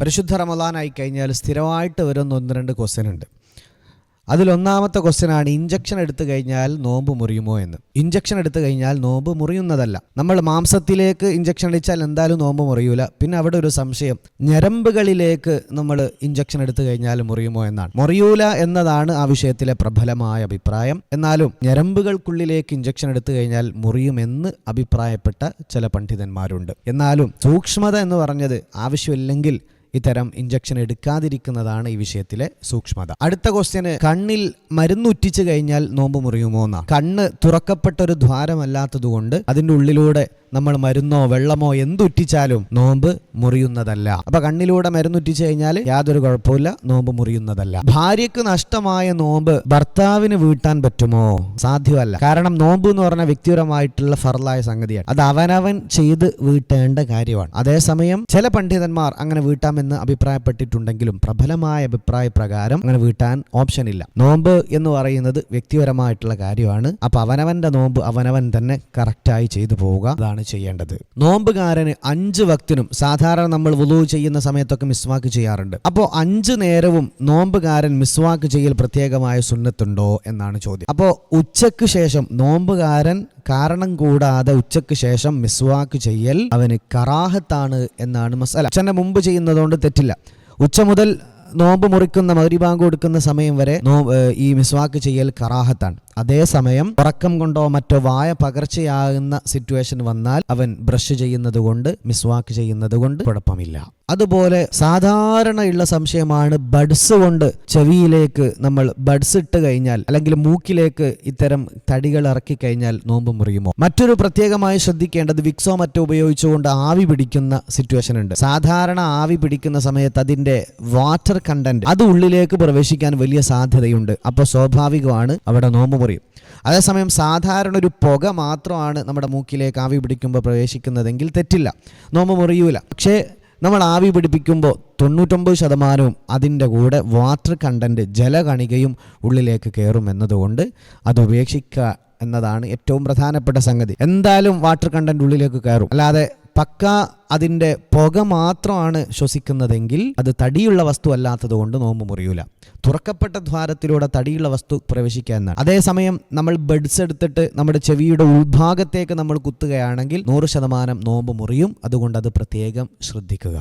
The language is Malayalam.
പരിശുദ്ധ റമദാനായി കഴിഞ്ഞാൽ സ്ഥിരമായിട്ട് വരുന്ന ഒന്ന് രണ്ട് ക്വസ്റ്റ്യൻ ഉണ്ട്. അതിലൊന്നാമത്തെ ക്വസ്റ്റ്യനാണ് ഇഞ്ചക്ഷൻ എടുത്തു കഴിഞ്ഞാൽ നോമ്പ് മുറിയുമോ എന്ന്. ഇഞ്ചക്ഷൻ എടുത്തു കഴിഞ്ഞാൽ നോമ്പ് മുറിയുന്നതല്ല. നമ്മൾ മാംസത്തിലേക്ക് ഇഞ്ചക്ഷൻ അടിച്ചാൽ എന്തായാലും നോമ്പ് മുറിയൂല. പിന്നെ അവിടെ ഒരു സംശയം ഞരമ്പുകളിലേക്ക് നമ്മൾ ഇഞ്ചക്ഷൻ എടുത്തു കഴിഞ്ഞാൽ മുറിയുമോ എന്നാണ്. മുറിയൂല എന്നതാണ് ആ വിഷയത്തിലെ പ്രബലമായ അഭിപ്രായം. എന്നാലും ഞരമ്പുകൾക്കുള്ളിലേക്ക് ഇഞ്ചക്ഷൻ എടുത്തു കഴിഞ്ഞാൽ മുറിയുമെന്ന് അഭിപ്രായപ്പെട്ട ചില പണ്ഡിതന്മാരുണ്ട്. എന്നാലും സൂക്ഷ്മത എന്ന് പറഞ്ഞത് ആവശ്യമില്ലെങ്കിൽ ഇത്തരം ഇഞ്ചക്ഷൻ എടുക്കാതിരിക്കുന്നതാണ് ഈ വിഷയത്തിലെ സൂക്ഷ്മത. അടുത്ത ക്വസ്റ്റ്യന് കണ്ണിൽ മരുന്നുറ്റിച്ചു കഴിഞ്ഞാൽ നോമ്പ് മുറിയുമോ എന്നാണ്. കണ്ണ് തുറക്കപ്പെട്ട ഒരു ദ്വാരമല്ലാത്തതുകൊണ്ട് അതിന്റെ ഉള്ളിലൂടെ നമ്മൾ മരുന്നോ വെള്ളമോ എന്തുറ്റിച്ചാലും നോമ്പ് മുറിയുന്നതല്ല. അപ്പൊ കണ്ണിലൂടെ മരുന്നുറ്റിച്ചു കഴിഞ്ഞാൽ യാതൊരു കുഴപ്പമില്ല നോമ്പ് മുറിയുന്നതല്ല. ഭാര്യക്ക് നഷ്ടമായ നോമ്പ് ഭർത്താവിന് വീട്ടാൻ പറ്റുമോ? സാധ്യമല്ല. കാരണം നോമ്പ് എന്ന് പറഞ്ഞ വ്യക്തിപരമായിട്ടുള്ള ഫറലായ സംഗതിയാണ്. അത് അവനവൻ ചെയ്ത് വീട്ടേണ്ട കാര്യമാണ്. അതേസമയം ചില പണ്ഡിതന്മാർ അങ്ങനെ വീട്ടാമെന്ന് അഭിപ്രായപ്പെട്ടിട്ടുണ്ടെങ്കിലും പ്രബലമായ അഭിപ്രായ പ്രകാരം അങ്ങനെ വീട്ടാൻ ഓപ്ഷൻ ഇല്ല. നോമ്പ് എന്ന് പറയുന്നത് വ്യക്തിപരമായിട്ടുള്ള കാര്യമാണ്. അപ്പൊ അവനവന്റെ നോമ്പ് അവനവൻ തന്നെ കറക്റ്റായി ചെയ്തു പോവുക. അതാണ് ചെയ്യേണ്ടത്. നോമ്പുകാരന് അഞ്ച് വക്തിനും സാധാരണ നമ്മൾ വുളു ചെയ്യുന്ന സമയത്തൊക്കെ മിസ്വാക്ക് ചെയ്യാറുണ്ട്. അപ്പോൾ അഞ്ച് നേരവും നോമ്പുകാരൻ മിസ്വാക്ക് ചെയ്യൽ പ്രത്യേകമായ സുന്നത്തുണ്ടോ എന്നാണ് ചോദ്യം. അപ്പോൾ ഉച്ചയ്ക്ക് ശേഷം നോമ്പുകാരൻ കാരണം കൂടാതെ ഉച്ചയ്ക്ക് ശേഷം മിസ്വാക്ക് ചെയ്യൽ അവന് കറാഹത്താണ് എന്നാണ് മസാല. അച്ഛനെ മുമ്പ് ചെയ്യുന്നതുകൊണ്ട് തെറ്റില്ല. ഉച്ച മുതൽ നോമ്പ് മുറിക്കുന്ന മകരിബാങ്ക് കൊടുക്കുന്ന സമയം വരെ നോ ഈ മിസ്വാക്ക് ചെയ്യൽ കറാഹത്താണ്. അതേസമയം ഉറക്കം കൊണ്ടോ മറ്റോ വായ പകർച്ചയാകുന്ന സിറ്റുവേഷൻ വന്നാൽ അവൻ ബ്രഷ് ചെയ്യുന്നത് കൊണ്ട് മിസ്വാക്ക് ചെയ്യുന്നത് കൊണ്ട് കുഴപ്പമില്ല. അതുപോലെ സാധാരണയുള്ള സംശയമാണ് ബഡ്സ് കൊണ്ട് ചെവിയിലേക്ക് നമ്മൾ ബഡ്സ് ഇട്ട് കഴിഞ്ഞാൽ അല്ലെങ്കിൽ മൂക്കിലേക്ക് ഇത്തരം തടികൾ ഇറക്കി കഴിഞ്ഞാൽ നോമ്പ് മുറിയുമോ? മറ്റൊരു പ്രത്യേകമായി ശ്രദ്ധിക്കേണ്ടത് വിക്സോ മറ്റോ ഉപയോഗിച്ചുകൊണ്ട് ആവി പിടിക്കുന്ന സിറ്റുവേഷൻ ഉണ്ട്. സാധാരണ ആവി പിടിക്കുന്ന സമയത്ത് അതിന്റെ വാട്ടർ കണ്ടന്റ് അത് ഉള്ളിലേക്ക് പ്രവേശിക്കാൻ വലിയ സാധ്യതയുണ്ട്. അപ്പോൾ സ്വാഭാവികമാണ് അവിടെ നോമ്പ് അതേസമയം സാധാരണ ഒരു പുക മാത്രമാണ് നമ്മുടെ മൂക്കിലേക്ക് ആവി പിടിക്കുമ്പോൾ പ്രവേശിക്കുന്നതെങ്കിൽ തെറ്റില്ല. നോമ്പ് മുറിയൂല. പക്ഷേ നമ്മൾ ആവി പിടിപ്പിക്കുമ്പോൾ തൊണ്ണൂറ്റൊമ്പത് ശതമാനവും അതിന്റെ കൂടെ വാട്ടർ കണ്ടന്റ് ജലകണികയും ഉള്ളിലേക്ക് കയറും എന്നതുകൊണ്ട് അത് ഉപേക്ഷിക്കുക എന്നതാണ് ഏറ്റവും പ്രധാനപ്പെട്ട സംഗതി. എന്തായാലും വാട്ടർ കണ്ടന്റ് ഉള്ളിലേക്ക് കയറും. അല്ലാതെ പക്ക അതിന്റെ പുക മാത്രമാണ് ശ്വസിക്കുന്നതെങ്കിൽ അത് തടിയുള്ള വസ്തു അല്ലാത്തത് കൊണ്ട് നോമ്പ് മുറിയൂല. തുറക്കപ്പെട്ട ദ്വാരത്തിലൂടെ തടിയുള്ള വസ്തു പ്രവേശിക്കുക എന്നാണ് അതേസമയം നമ്മൾ ബെഡ്സ് എടുത്തിട്ട് നമ്മുടെ ചെവിയുടെ ഉൾഭാഗത്തേക്ക് നമ്മൾ കുത്തുകയാണെങ്കിൽ നൂറ് ശതമാനം നോമ്പ് മുറിയും. അതുകൊണ്ട് അത് പ്രത്യേകം ശ്രദ്ധിക്കുക.